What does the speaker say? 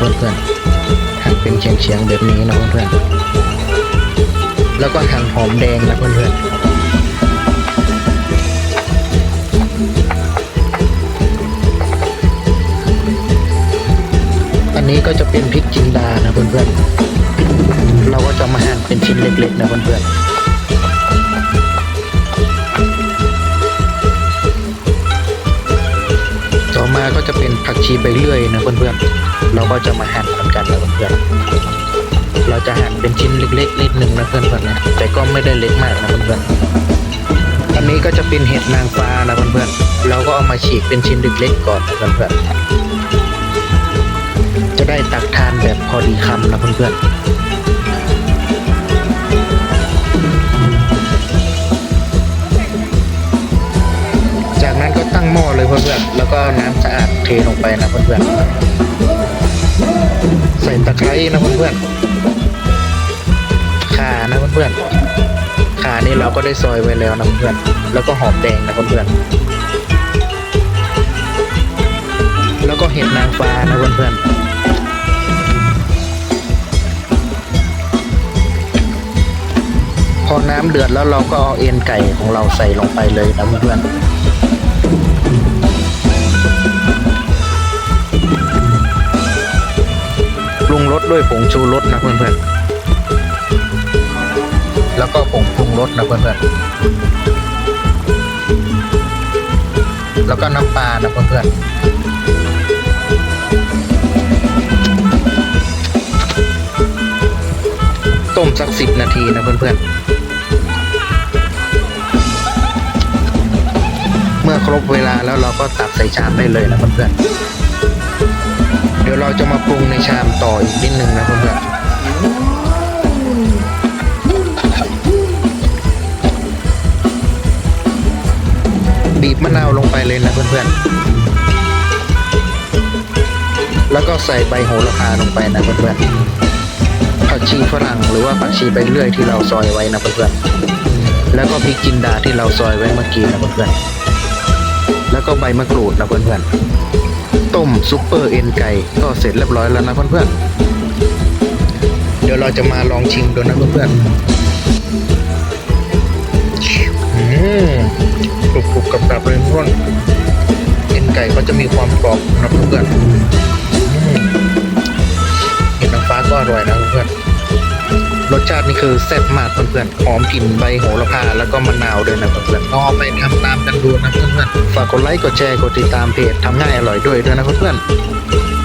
เพื่อนๆหั่นเป็นเฉียงๆแบบนี้นะเพื่อนๆแล้วก็หั่นหอมแดงนะเพื่อนๆอันนี้ก็จะเป็นพริกจินดานะเพื่อนๆ เราก็จะมาหั่นเป็นชิ้นเล็กๆนะเพื่อนๆ ต่อมาก็จะเป็นผักชีใบเลื่อยนะเพื่อนๆ เราก็จะมาหั่นมือนกันนะเพื่อนๆ เราจะหั่นเป็นชิ้นเล็กๆนิดนึงนะเพื่อนๆนะ แต่ก็ไม่ได้เล็กมากนะเพื่อนๆ อันนี้ก็จะเป็นเห็ดนางฟ้านะเพื่อนๆ เราก็เอามาฉีกเป็นชิ้นเล็กๆก่อนนะเพื่อนๆ จะได้ตักทานแบบพอดีคำนะเพื่อนๆ เลยเพื่อนๆแล้วก็น้ำสะอาดเทลงไปนะเพื่อนๆใส่ตะไคร้นะเพื่อนๆข่านะเพื่อนๆข่านี่เราก็ได้ซอยไว้แล้วนะเพื่อนๆแล้วก็หอมแดงนะเพื่อนๆแล้วก็เห็ดนางฟ้านะเพื่อนๆพอน้ำเดือดแล้วเราก็เอาเอ็นไก่ของเราใส่ลงไปเลยนะเพื่อนๆ ปรุงรสด้วยผงชูรสนะเพื่อนๆ แล้วก็ผงปรุงรสนะเพื่อนๆ แล้วก็น้ำปลานะเพื่อนๆ ต้มสักสิบนาทีนะเพื่อนๆเมื่อครบเวลาแล้วเราก็ตักใส่ชามได้เลยนะเพื่อนๆเดี๋ยวเรา จะมาปรุงในชามต่ออีกนิดนึงนะเพื่อนๆบีบมะนาวลงไปเลยนะเพื่อนๆ แล้วก็ใส่ใบโหระพาลงไปนะเพื่อนๆ ผักชีฝรั่งหรือว่าผักชีใบเลื่อยที่เราซอยไว้นะเพื่อนๆ แล้วก็พริกจินดาที่เราซอยไว้เมื่อกี้นะเพื่อนๆ แล้วก็ใบมะกรูดนะเพื่อนๆ ต้มซุปเปอร์เอ็นไก่ก็เสร็จเรียบร้อยแล้วนะเพื่อนๆ เดี๋ยวเราจะมาลองชิมดูนะเพื่อนๆอืมกรุบกรุบกับกับๆเลยเพื่อนเอ็นไก่ก็จะมีความกรอบนะเพื่อนๆอืมเห็ดนางฟ้าก็อร่อยนะ รสชาตินี่คือแซ่บมากเพื่อนๆหอมกลิ่นใบโหระพาแล้วก็มะนาวด้วยนะเพื่อนๆลองไปทำตามกันดูนะเพื่อนๆฝากกดไลค์กดแชร์กดติดตามเพจทำง่ายอร่อยด้วยด้วยนะเพื่อนๆ